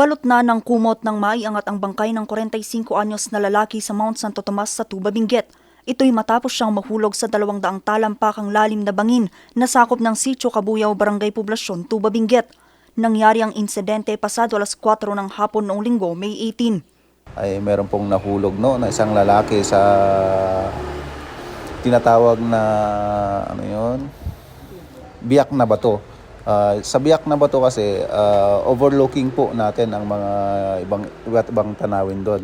Balot na ng kumot ng maiangat ang bangkay ng 45 anyos na lalaki sa Mount Santo Tomas sa Tuba Benguet. Ito'y matapos siyang mahulog sa dalawang daang talampakang lalim na bangin na sakop ng Sitio Kabuyaw, Barangay Poblasyon, Tuba Benguet. Nangyari ang insidente pasado alas 4 ng hapon noong linggo, May 18. ay meron pong nahulog no na isang lalaki sa tinatawag na ano yun biyak na bato. Ah, sa biyak na bato kasi ah, overlooking po natin ang mga ibang iba't ibang tanawin doon.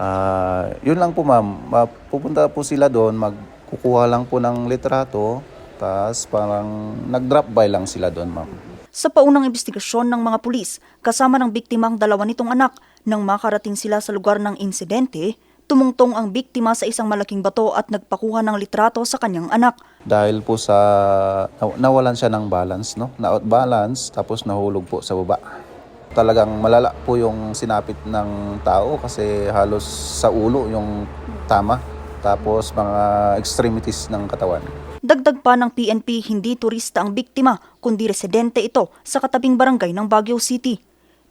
Ah, yun lang po ma'am, Ma- pupunta po sila doon, magkukuha lang po ng litrato, tapos parang nag-drop by lang sila doon ma'am. Sa paunang investigasyon ng mga pulis, kasama ng biktima ang dalawa nitong anak, nang makarating sila sa lugar ng insidente, tumungtong ang biktima sa isang malaking bato at nagpakuha ng litrato sa kanyang anak. Dahil po sa naw- nawalan siya ng balance, no? Na-out balance tapos nahulog po sa baba. Talagang malala po yung sinapit ng tao kasi halos sa ulo yung tama. Tapos mga extremities ng katawan. Dagdag pa ng PNP, hindi turista ang biktima, kundi residente ito sa katabing barangay ng Baguio City.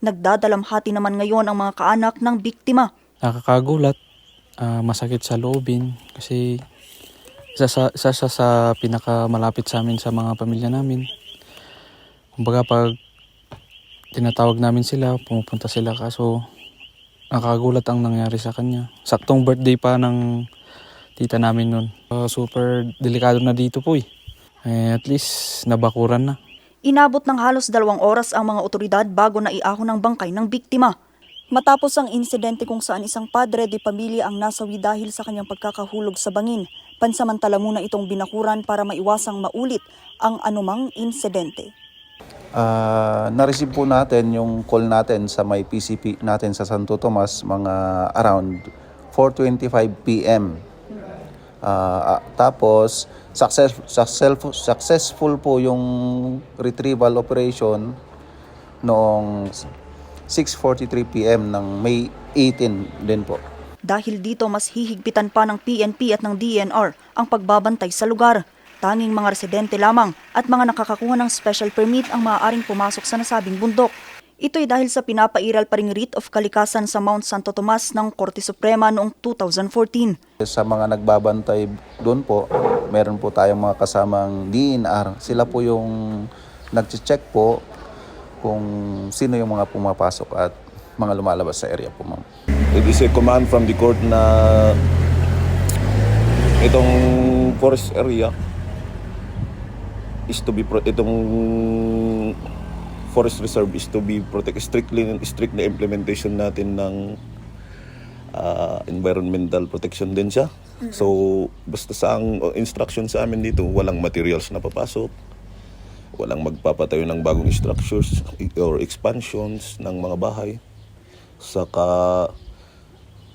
Nagdadalamhati naman ngayon ang mga kaanak ng biktima. nakakagulat, ah, masakit sa loobin kasi isa sa, isa siya sa pinakamalapit sa amin sa mga pamilya namin. Kumbaga pag tinatawag namin sila, pumupunta sila kaso nakakagulat ang nangyari sa kanya. Saktong birthday pa ng tita namin nun. Ah, super delikado na dito po eh. Eh, at least nabakuran na. Inabot ng halos dalawang oras ang mga otoridad bago na iahon ng bangkay ng biktima. Matapos ang insidente kung saan isang padre de pamilya ang nasawi dahil sa kanyang pagkakahulog sa bangin, pansamantala muna itong binakuran para maiwasang maulit ang anumang insidente. Ah, na-receive po natin yung call natin sa may PCP natin sa Santo Tomas mga around 4:25 PM. Ah, tapos success, successful successful po yung retrieval operation noong 6:43 PM ng May 18 din po. Dahil dito mas hihigpitan pa ng PNP at ng DNR ang pagbabantay sa lugar. Tanging mga residente lamang at mga nakakakuha ng special permit ang maaaring pumasok sa nasabing bundok. Ito'y dahil sa pinapairal pa ring writ of kalikasan sa Mount Santo Tomas ng Korte Suprema noong 2014. Sa mga nagbabantay doon po, meron po tayong mga kasamang DNR. Sila po yung nag-check po kung sino yung mga pumapasok at mga lumalabas sa area po, ma'am. It is a command from the court na itong forest area is to be pro- itong forest reserve is to be protect strictly strict na implementation natin ng ah, environmental protection din siya. So basta sa ang instruction sa amin dito walang materials na papasok. Walang magpapatayo ng bagong structures or expansions ng mga bahay. Saka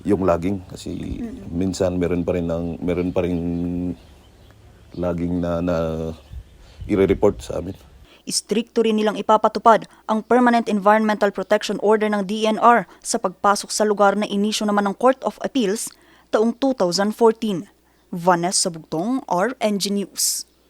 yung logging kasi minsan meron pa rin ng meron pa rin logging na na i-report sa amin. Istrikto rin nilang ipapatupad ang Permanent Environmental Protection Order ng DNR sa pagpasok sa lugar na inisyo naman ng Court of Appeals taong 2014. Vanessa Bugtong, RNG News.